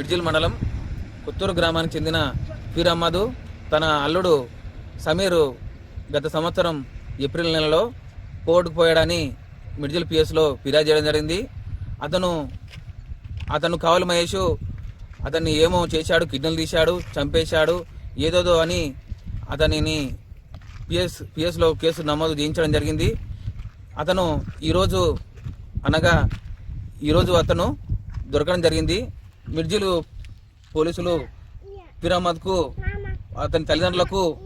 బిడ్జిల్ మండలం కొత్తూరు గ్రామానికి చెందిన పీర్ అహ్మదు తన అల్లుడు సమీరు గత సంవత్సరం ఏప్రిల్ నెలలో కోర్టుకు పోయాడని మిడ్జిల్ పిఎస్లో ఫిర్యాదు చేయడం జరిగింది. అతను అతను కావలి మహేష్ అతన్ని ఏమో చేశాడు కిడ్నీలు తీశాడు చంపేశాడు ఏదోదో అని అతనిని పిఎస్ పిఎస్లో కేసు నమోదు చేయించడం జరిగింది. అతను ఈరోజు అనగా ఈరోజు అతను దొరకడం జరిగింది. మిర్జిలు పోలీసులు పిరామద్కు అతని తల్లిదండ్రులకు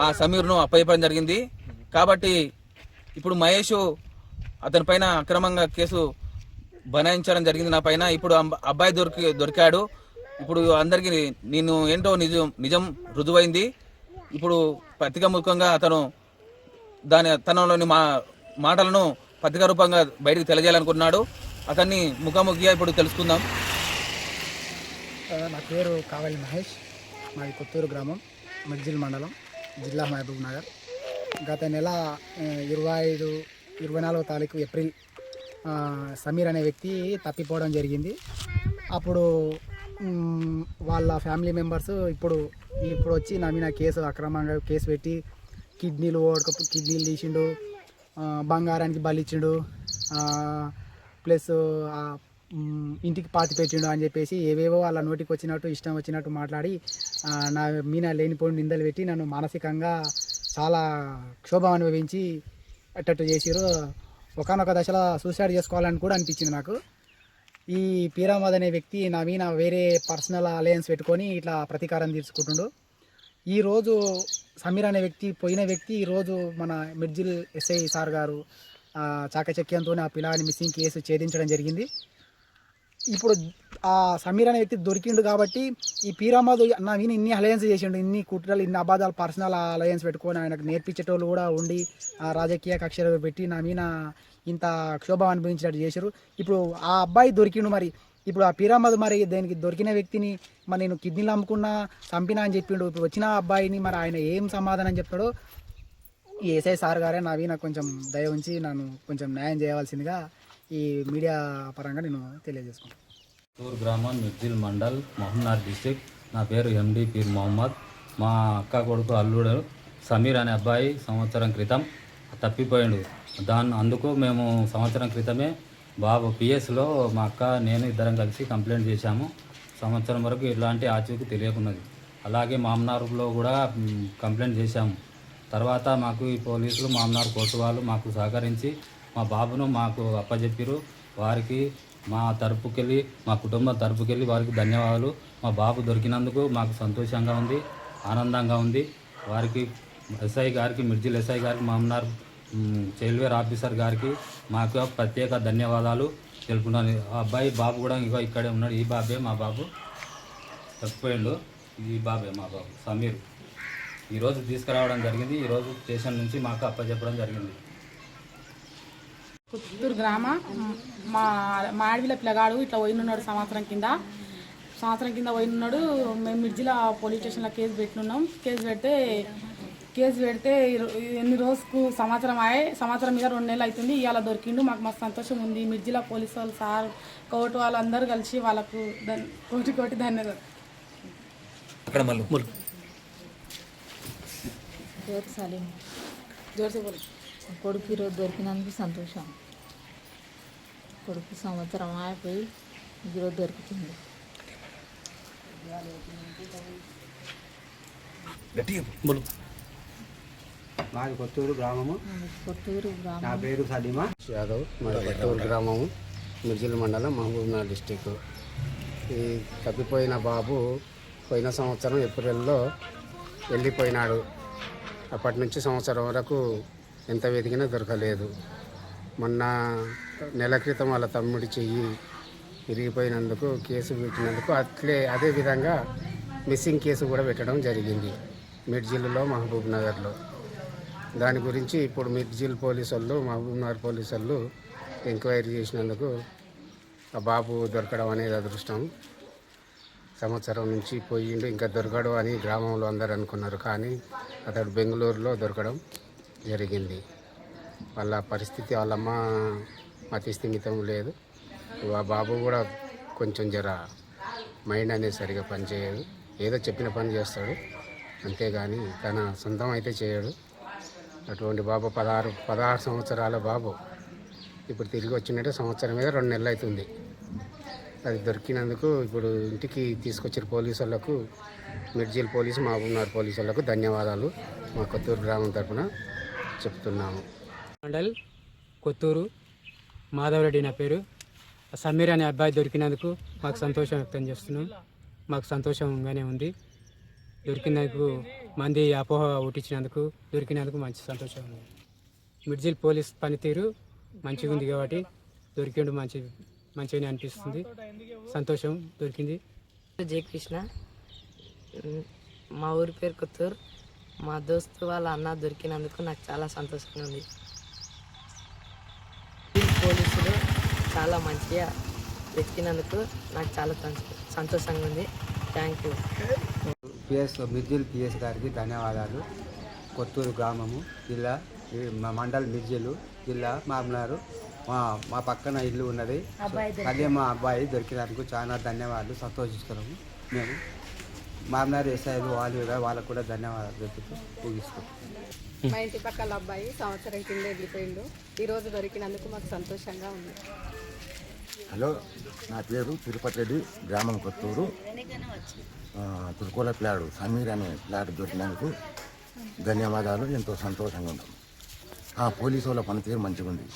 ఆ సమీర్ను అప్పయ్యపడం జరిగింది. కాబట్టి ఇప్పుడు మహేష్ అతని పైన అక్రమంగా కేసు బనాయించడం జరిగింది నా పైన. ఇప్పుడు అబ్బ- అబ్బాయి దొరికి దొరికాడు. ఇప్పుడు అందరికీ నేను ఏంటో నిజం నిజం రుజువైంది. ఇప్పుడు పత్రికా ముఖంగా అతను దాని తనలోని మా మాటలను పత్రికా రూపంగా బయటకు తెలియజేయాలనుకున్నాడు అతన్ని ముఖాముఖిగా ఇప్పుడు తెలుసుకుందాం. నా పేరు కావలి మహేష్. మాది కొత్తూరు గ్రామం మజ్జిల్ మండలం జిల్లా మహబూబ్ నగర్. గత నెల ఇరవై ఐదు ఇరవై నాలుగో తారీఖు ఏప్రిల్ సమీర్ అనే వ్యక్తి తప్పిపోవడం జరిగింది. అప్పుడు వాళ్ళ ఫ్యామిలీ మెంబర్స్ ఇప్పుడు ఇప్పుడు వచ్చి నా మీద కేసు అక్రమంగా కేసు పెట్టి కిడ్నీలు ఓడక కిడ్నీలు తీసిండు బంగారానికి బలిచ్చిండు ప్లస్ ఇంటికి పాతి పెట్టిండు అని చెప్పేసి ఏవేవో వాళ్ళ నోటికి వచ్చినట్టు ఇష్టం వచ్చినట్టు మాట్లాడి నా మీన లేనిపోయిన నిందలు పెట్టి నన్ను మానసికంగా చాలా క్షోభం అనుభవించి అట్టట్టు చేసిరు ఒకనొక దశలో సూసైడ్ చేసుకోవాలని కూడా అనిపించింది నాకు. ఈ పీరామద్ అనే వ్యక్తి నా మీద వేరే పర్సనల్ అలయన్స్ పెట్టుకొని ఇట్లా ప్రతీకారం తీర్చుకుంటుండు. ఈరోజు సమీర్ అనే వ్యక్తి పోయిన వ్యక్తి ఈరోజు మన మిర్జిల్ ఎస్ఐ సార్ గారు చాకచక్యంతో ఆ పిల్లాని మిస్సింగ్ కేసు ఛేదించడం జరిగింది. ఇప్పుడు ఆ సమీర్ అనే వ్యక్తి దొరికిండు కాబట్టి ఈ పీరామద్ నా మీద ఇన్ని అలయన్స్ చేసిండు ఇన్ని కుట్రలు ఇన్ని అబాధాలు పర్సనల్ అలయన్స్ పెట్టుకొని ఆయనకు నేర్పించేటోళ్ళు కూడా ఉండి ఆ రాజకీయ కక్షలు పెట్టి నా మీద ఇంత క్షోభం అనుభవించినట్టు చేశారు ఇప్పుడు ఆ అబ్బాయి దొరికిండు మరి ఇప్పుడు ఆ పీరామద్ మరి దేనికి దొరికిన వ్యక్తిని మరి నేను కిడ్నీలు అమ్ముకున్నా చంపినా అని చెప్పిండు. ఇప్పుడు వచ్చిన అబ్బాయిని మరి ఆయన ఏం సమాధానం చెప్తాడో ఈ ఎస్ఐ సార్ గారే నా మీద కొంచెం దయ ఉంచి నన్ను కొంచెం న్యాయం చేయవలసిందిగా ఈ మీడియా పరంగా నేను తెలియజేసుకుంటాను తూర్ గ్రామం మిర్జిల్ మండల్ మహమ్నార్ డిస్టిక్. నా పేరు ఎండి పీర్ మొహమ్మద్. మా అక్క కొడుకు అల్లుడు సమీర్ అనే అబ్బాయి సంవత్సరం క్రితం తప్పిపోయాడు. దాన్ని అందుకు మేము సంవత్సరం క్రితమే బాబు పిఎస్లో మా అక్క నేను ఇద్దరం కలిసి కంప్లైంట్ చేశాము. సంవత్సరం వరకు ఇలాంటి ఆచూకీ తెలియకున్నది. అలాగే మామనార్లో కూడా కంప్లైంట్ చేశాము. తర్వాత మాకు ఈ పోలీసులు మామనార్ కోర్టు వాళ్ళు మాకు సహకరించి మా బాబును మాకు అప్పచెప్పిరు వారికి మా తరపుకెళ్ళి మా కుటుంబం తరపుకెళ్ళి వారికి ధన్యవాదాలు. మా బాబు దొరికినందుకు మాకు సంతోషంగా ఉంది ఆనందంగా ఉంది. వారికి ఎస్ఐ గారికి మిర్జిల్ ఎస్ఐ గారికి మామనార్ మ్, చైల్డ్వేర్ ఆఫీసర్ గారికి మాకు ప్రత్యేక ధన్యవాదాలు తెలుపుకున్నాను ఆ అబ్బాయి బాబు కూడా ఇంకా ఇక్కడే ఉన్నాడు. ఈ బాబే మా బాబు. తప్పిపోయిండు. ఈ బాబే మా బాబు. సమీర్. ఈరోజు తీసుకురావడం జరిగింది. ఈరోజు స్టేషన్ నుంచి మాకు అప్పచెప్పడం జరిగింది. పుత్తూరు గ్రామ. మా మా అడవిలో పిల్లగాడు ఇట్లా పోయినున్నాడు సంవత్సరం కింద. సంవత్సరం కింద పోయినున్నాడు. మేము మిర్జిలో పోలీస్ స్టేషన్లో కేసు పెట్టినున్నాం. కేసు పెడితే కేసు పెడితే ఎన్ని రోజుకు సంవత్సరం అయ్యే సంవత్సరం మీద రెండు నెలలు అవుతుంది. ఇవాళ దొరికిండు. మాకు మస్తు సంతోషం ఉంది. మిర్జిలో పోలీసు వాళ్ళు సార్ కోర్టు వాళ్ళందరూ కలిసి వాళ్ళకు ధన్ కోటి కోటి ధన్యవాదాలు. జోర్సే కొడుకు ఈరోజు దొరికినందుకు సంతోషం. కొడుకు సంవత్సరం అయిపోయి ఈరోజు దొరుకుతుంది. మాది కొత్తూరు గ్రామము. కొత్తూరు గ్రామం నా పేరు సలీమా. యాదవ్ మాది కొత్తూరు గ్రామము మిర్జిల్ మండలం మహబూబ్నగర్ డిస్టిక్ ఈ తప్పిపోయిన బాబు పోయిన సంవత్సరం ఏప్రిల్లో వెళ్ళిపోయినాడు. అప్పటి నుంచి సంవత్సరం వరకు ఎంత వెతికినా దొరకలేదు. మొన్న నెల క్రితం వాళ్ళ తమ్ముడి చెయ్యి విరిగిపోయినందుకు కేసు పెట్టినందుకు అట్లే అదే విధంగా మిస్సింగ్ కేసు కూడా పెట్టడం జరిగింది మిడ్జిల్లో మహబూబ్ నగర్లో. దాని గురించి ఇప్పుడు మిర్జిల్ పోలీసు వాళ్ళు మహబూబ్నగర్ పోలీసు వాళ్ళు ఎంక్వైరీ చేసినందుకు ఆ బాబు దొరకడం అనేది అదృష్టం. సంవత్సరం నుంచి పోయిండు ఇంకా దొరకడు అని గ్రామంలో అందరు అనుకున్నారు. కానీ అతడు బెంగళూరులో దొరకడం జరిగింది. వాళ్ళ పరిస్థితి వాళ్ళమ్మ మతి స్థిమితం లేదు. ఆ బాబు కూడా కొంచెం జర మైండ్ అనేది సరిగా పనిచేయదు. ఏదో చెప్పిన పని చేస్తాడు. అంతేగాని తన సొంతం అయితే చేయడు. అటువంటి బాబు పదహారు పదహారు సంవత్సరాల బాబు ఇప్పుడు తిరిగి వచ్చినట్టే సంవత్సరం మీద రెండు నెలలు అవుతుంది. అది దొరికినందుకు ఇప్పుడు ఇంటికి తీసుకొచ్చిన పోలీసు వాళ్ళకు. మిర్జిల్ పోలీసు మహబూబ్నగర్ పోలీసు వాళ్ళకు ధన్యవాదాలు. మా కొత్తూరు గ్రామం తరఫున చెప్తున్నాము. మండల్ కొత్తూరు మాధవరెడ్డి నా పేరు. సమీర్ అనే అబ్బాయి దొరికినందుకు మాకు సంతోషం వ్యక్తం చేస్తున్నాం. మాకు సంతోషంగానే ఉంది. దొరికినందుకు మంది అపోహ పుట్టించినందుకు దొరికినందుకు మంచి సంతోషం ఉంది. మిడ్జిల్ పోలీస్ పనితీరు మంచిగా ఉంది కాబట్టి దొరికిండు మంచి మంచిగానే అనిపిస్తుంది. సంతోషం దొరికింది. జయకృష్ణ. మా ఊరి పేరు కొత్తూరు. మా దోస్తు వాళ్ళ అన్న దొరికినందుకు నాకు చాలా సంతోషంగా ఉంది. ఈ పోలీసులు చాలా మంచిగా వెతికినందుకు నాకు చాలా సంతో- సంతోషంగా ఉంది. Thank you PS Mirjil PS గారికి ధన్యవాదాలు. కొత్తూరు గ్రామము జిల్లా మా మండల్ మిర్జిలు జిల్లా మామనారు. మా మా పక్కన ఇల్లు ఉన్నది. అదే మా అబ్బాయి దొరికినందుకు చాలా ధన్యవాదాలు. సంతోషిస్తున్నాము. మేము మామనారు ఎస్ఐలు వాళ్ళు కూడా వాళ్ళకు కూడా ధన్యవాదాలు చెప్తూ ముగిస్తున్నాం. మా ఇంటి పక్కల అబ్బాయి సంవత్సరం కింద వెళ్ళిపోయిండు ఈరోజు దొరికినందుకు మాకు సంతోషంగా ఉంది. హలో నా పేరు తిరుపతి రెడ్డి గ్రామం కొత్తూరు. ఆ, తుర్కోల ప్లాడు సమీర్ అనే ప్లాట్ దొరికినందుకు ధన్యవాదాలు. ఎంతో సంతోషంగా ఉన్నాం. ఆ పోలీసు వాళ్ళ పనితీరు మంచిగా ఉంది